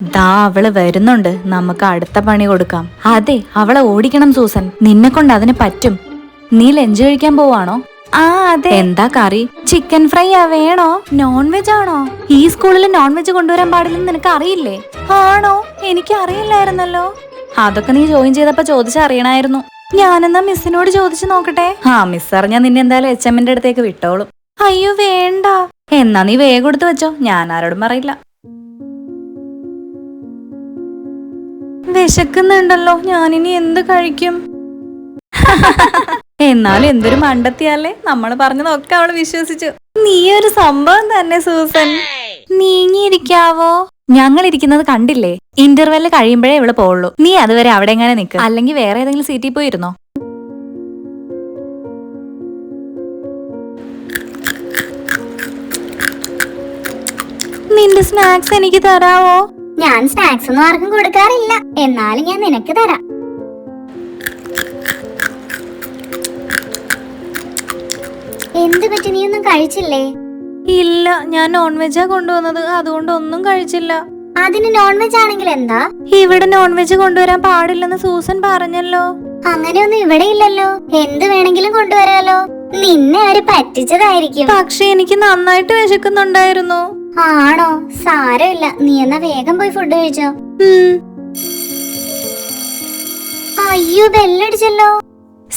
ദാ അവൾ വരുന്നുണ്ട്. നമുക്ക് അടുത്ത പണി കൊടുക്കാം. അതെ അവളെ ഓടിക്കണം സൂസൻ. നിന്നെ കൊണ്ട് അതിന് പറ്റും. നീ ലഞ്ച് കഴിക്കാൻ പോവാണോ? ആ അതെ. എന്താ കറി? ചിക്കൻ ഫ്രൈ ആ വേണോ? നോൺ വെജ് ആണോ? ഈ സ്കൂളിൽ നോൺ വെജ് കൊണ്ടുവരാൻ പാടില്ലെന്ന് നിനക്ക് അറിയില്ലേ ആണോ? എനിക്ക് അറിയില്ലായിരുന്നല്ലോ അതൊക്കെ നീ ജോയിൻ ചെയ്തപ്പോ ചോദിച്ചറിയണായിരുന്നു ഞാനെന്നാ മിസ്സിനോട് ചോദിച്ചു നോക്കട്ടെ? ആ മിസ് അറിഞ്ഞാ നിന്നെ എന്തായാലും എച്ച് എമ്മിന്റെ അടുത്തേക്ക് വിട്ടോളും. അയ്യോ വേണ്ട. എന്നാ നീ വേഗം എടുത്ത് വെച്ചോ. ഞാൻ ആരോടും പറയില്ല. വിശക്കുന്നുണ്ടല്ലോ. ഞാനിനി എന്ത് കഴിക്കും? എന്നാലും എന്തൊരു മണ്ടത്തിയാലേ നമ്മൾ പറഞ്ഞതൊക്കെ അവൾ വിശ്വസിച്ചു. നീ ഒരു സംഭവം തന്നെ സൂസൻ. നീങ്ങിയിരിക്കാവോ? ഞങ്ങൾ ഇരിക്കുന്നത് കണ്ടില്ലേ ഇന്റർവെൽ കഴിയുമ്പോഴേ ഇവൾ പോവുള്ളൂ. നീ അതുവരെ അവിടെ എങ്ങനെ നിൽക്ക്? അല്ലെങ്കിൽ വേറെ ഏതെങ്കിലും സീറ്റിൽ പോയിരുന്നോ? നിന്റെ സ്നാക്സ് എനിക്ക് തരാവോ? ഞാൻ സ്നാക്സ് ഒന്നും ആർക്കും കൊടുക്കാറില്ല. എന്നാലും ഞാൻ നിനക്ക് തരാം. എന്ത് പറ്റി? നീ ഒന്നും കഴിച്ചില്ലേ? ഇല്ല ഞാൻ നോൺ വെജാ കൊണ്ടുവന്നത്. അതുകൊണ്ട് ഒന്നും കഴിച്ചില്ല. അതിന് നോൺ വെജ് ആണെങ്കിൽ എന്താ? ഇവിടെ നോൺ വെജ് കൊണ്ടുവരാൻ പാടില്ലെന്ന് സൂസൻ പറഞ്ഞല്ലോ. അങ്ങനെയൊന്നും ഇവിടെ ഇല്ലല്ലോ. എന്ത് വേണമെങ്കിലും കൊണ്ടുവരാലോ. നിന്നെ അവർ പറ്റിച്ചതായിരിക്കും. പക്ഷെ എനിക്ക് നന്നായിട്ട് വിശക്കുന്നുണ്ടായിരുന്നു. ആണോ? സാരമില്ല. നീ എന്നാ വേഗം പോയി ഫുഡ് കഴിച്ചോ? അയ്യോ ബെല്ലടിച്ചല്ലോ.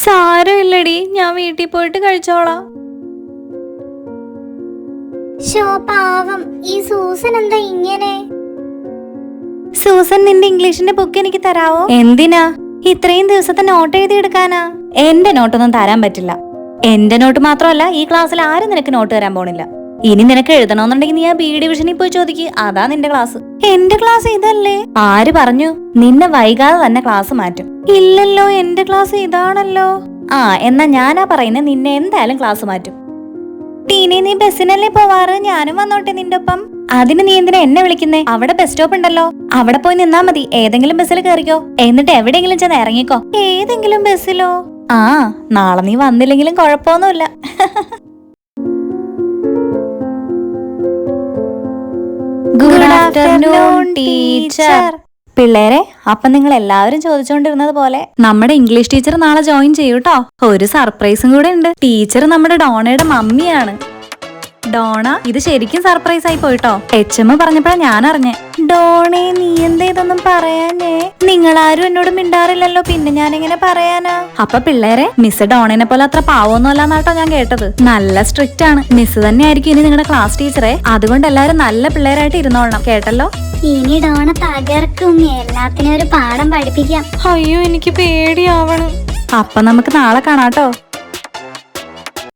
സാരമില്ലടി. ഞാൻ വീട്ടിൽ പോയിട്ട് കഴിച്ചോളാം. ഷോ പാവം. ഈ സൂസൻ എന്താ ഇങ്ങനെ? സൂസൻ നിന്റെ ഇംഗ്ലീഷിന്റെ ബുക്ക് എനിക്ക് തരാവോ? എന്തിനാ? ഇത്രയും ദിവസത്തെ നോട്ട് എഴുതി എടുക്കാനാ എന്റെ നോട്ടൊന്നും തരാൻ പറ്റില്ല. എന്റെ നോട്ട് മാത്രമല്ല ഈ ക്ലാസ്സിൽ ആരും നിനക്ക് നോട്ട് തരാൻ പോണില്ല. ഇനി നിനക്ക് എഴുതണമെന്നുണ്ടെങ്കിൽ നീ ആ ബി ഡിവിഷനിൽ പോയി ചോദിക്ക്. അതാ നിന്റെ ക്ലാസ് എന്റെ ക്ലാസ് ഇതല്ലേ? ആര് പറഞ്ഞു? നിന്നെ വൈകാതെ തന്നെ ക്ലാസ് മാറ്റും. ഇല്ലല്ലോ എന്റെ ക്ലാസ് ഇതാണല്ലോ. ആ എന്നാ ഞാനാ പറയുന്നത് നിന്നെ എന്തായാലും ക്ലാസ് മാറ്റും. ടീനെ നീ ബസ്സിനല്ലേ പോവാറ്? ഞാനും വന്നോട്ടെ നിന്റെ ഒപ്പം. അതിന് നീ എന്തിനാ എന്നെ വിളിക്കുന്നേ? അവിടെ ബസ് സ്റ്റോപ്പ് ഉണ്ടല്ലോ. അവിടെ പോയി നിന്നാ മതി. ഏതെങ്കിലും ബസ്സിൽ കയറിക്കോ എന്നിട്ട് എവിടെയെങ്കിലും ചെന്ന് ഇറങ്ങിക്കോ. ഏതെങ്കിലും ബസ്സിലോ ആ നാളെ നീ വന്നില്ലെങ്കിലും കുഴപ്പമൊന്നുമില്ല. ആഫ്റ്റർനൂൺ ടീച്ചർ പിള്ളേരെ അപ്പൊ നിങ്ങൾ എല്ലാവരും ചോദിച്ചുകൊണ്ടിരുന്നത് പോലെ നമ്മുടെ ഇംഗ്ലീഷ് ടീച്ചർ നാളെ ജോയിൻ ചെയ്യൂട്ടോ ഒരു സർപ്രൈസും കൂടെ ഉണ്ട്. ടീച്ചർ നമ്മുടെ ഡോണയുടെ മമ്മിയാണ്. ഡോണ ഇത് ശരിക്കും സർപ്രൈസ് ആയി പോയിട്ടോ എച്ച് എം പറഞ്ഞപ്പോഴാണ് ഞാൻ അറിഞ്ഞേ ഡോണേ നീ ഇതൊന്നും പറയാനേ. നിങ്ങൾ ആരും എന്നോട് മിണ്ടാറില്ലല്ലോ. പിന്നെ ഞാൻ എങ്ങനെ പറയാനാ? അപ്പൊ പിള്ളേരെ മിസ് ഡോണിനെ പോലെ അത്ര പാവൊന്നും അല്ലാന്നാട്ടോ ഞാൻ കേട്ടത്. നല്ല സ്ട്രിക്റ്റ് ആണ്. മിസ് തന്നെ ആയിരിക്കും ഇനി നിങ്ങളുടെ ക്ലാസ് ടീച്ചറെ അതുകൊണ്ട് എല്ലാരും നല്ല പിള്ളേരായിട്ട് ഇരുന്നോളണം. കേട്ടല്ലോ? ഇനി ഡോണ തകർക്കും. എല്ലാത്തിനും ഒരു പാഠം പഠിപ്പിക്കാം. അയ്യോ എനിക്ക് പേടിയാവണം. അപ്പൊ നമുക്ക് നാളെ കാണാട്ടോ